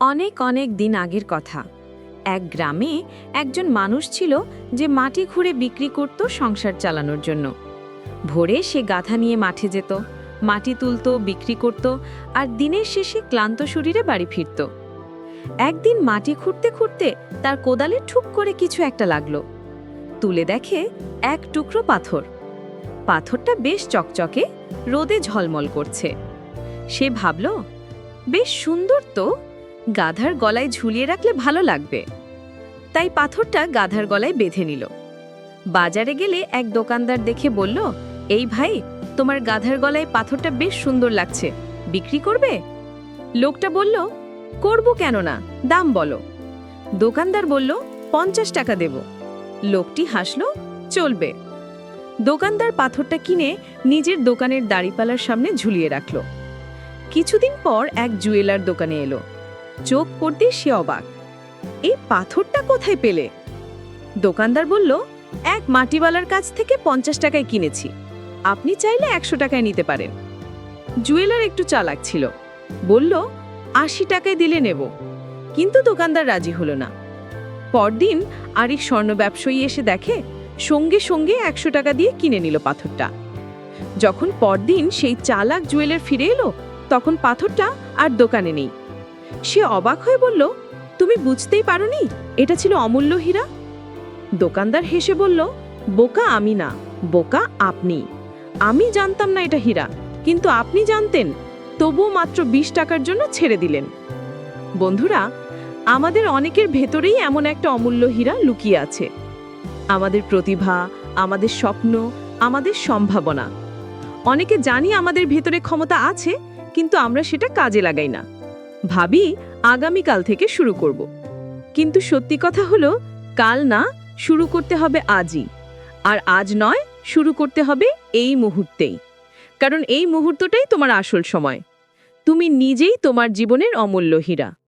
অনেক অনেক দিন আগের কথা। এক গ্রামে একজন মানুষ ছিল যে মাটি খুঁড়ে বিক্রি করত সংসার চালানোর জন্য। ভোরে সে গাধা নিয়ে মাঠে যেত, মাটি তুলতো, বিক্রি করত আর দিনের শেষে ক্লান্ত শরীরে বাড়ি ফিরত। একদিন মাটি খুঁড়তে খুঁড়তে তার কোদালে ঠুক করে কিছু একটা লাগল। তুলে দেখে এক টুকরো পাথর। পাথরটা বেশ চকচকে, রোদে ঝলমল করছে। সে ভাবল, বেশ সুন্দর তো। গাধার গলায় ঝুলিয়ে রাখলে ভালো লাগবে। তাই পাথরটা গাধার গলায় বেঁধে নিল। বাজারে গেলে এক দোকানদার দেখে বলল, এই ভাই, তোমার গাধার গলায় পাথরটা বেশ সুন্দর লাগছে। বিক্রি করবে? লোকটা বলল, করব কেন না, দাম বলো। দোকানদার বলল, পঞ্চাশ টাকা দেব। লোকটি হাসল, চলবে। দোকানদার পাথরটা কিনে নিজের দোকানের দাড়িপালার সামনে ঝুলিয়ে রাখল। কিছুদিন পর এক জুয়েলার দোকানে এলো। চোখ পড়তে সে অবাক। এই পাথরটা কোথায় পেলে? দোকানদার বলল, এক মাটিওয়ালার কাছ থেকে পঞ্চাশ টাকায় কিনেছি। আপনি চাইলে একশো টাকায় নিতে পারেন। জুয়েলার একটু চালাক ছিল। বলল, আশি টাকায় দিলে নেব। কিন্তু দোকানদার রাজি হলো না। পরদিন আরেক স্বর্ণ ব্যবসায়ী এসে দেখে, সঙ্গে সঙ্গে একশো টাকা দিয়ে কিনে নিল পাথরটা। যখন পরদিন সেই চালাক জুয়েলার ফিরে এলো, তখন পাথরটা আর দোকানে নেই। সে অবাক হয়ে বলল, তুমি বুঝতেই পারোনি? এটা ছিল অমূল্য হীরা? দোকানদার হেসে বলল, বোকা আমি না, বোকা আপনি। আমি জানতাম না এটা হীরা, কিন্তু আপনি জানতেন, তবুও মাত্র বিশ টাকার জন্য ছেড়ে দিলেন। বন্ধুরা, আমাদের অনেকের ভেতরেই এমন একটা অমূল্য হীরা লুকিয়ে আছে। আমাদের প্রতিভা, আমাদের স্বপ্ন, আমাদের সম্ভাবনা। অনেকে জানি আমাদের ভেতরে ক্ষমতা আছে, কিন্তু আমরা সেটা কাজে লাগাই না। ভাবি আগামীকাল থেকে শুরু করব। কিন্তু সত্যি কথা হলো, কাল না, শুরু করতে হবে আজই। আর আজ নয়, শুরু করতে হবে এই মুহূর্তেই। কারণ এই মুহূর্তটাই তোমার আসল সময়। তুমি নিজেই তোমার জীবনের অমূল্য হীরা।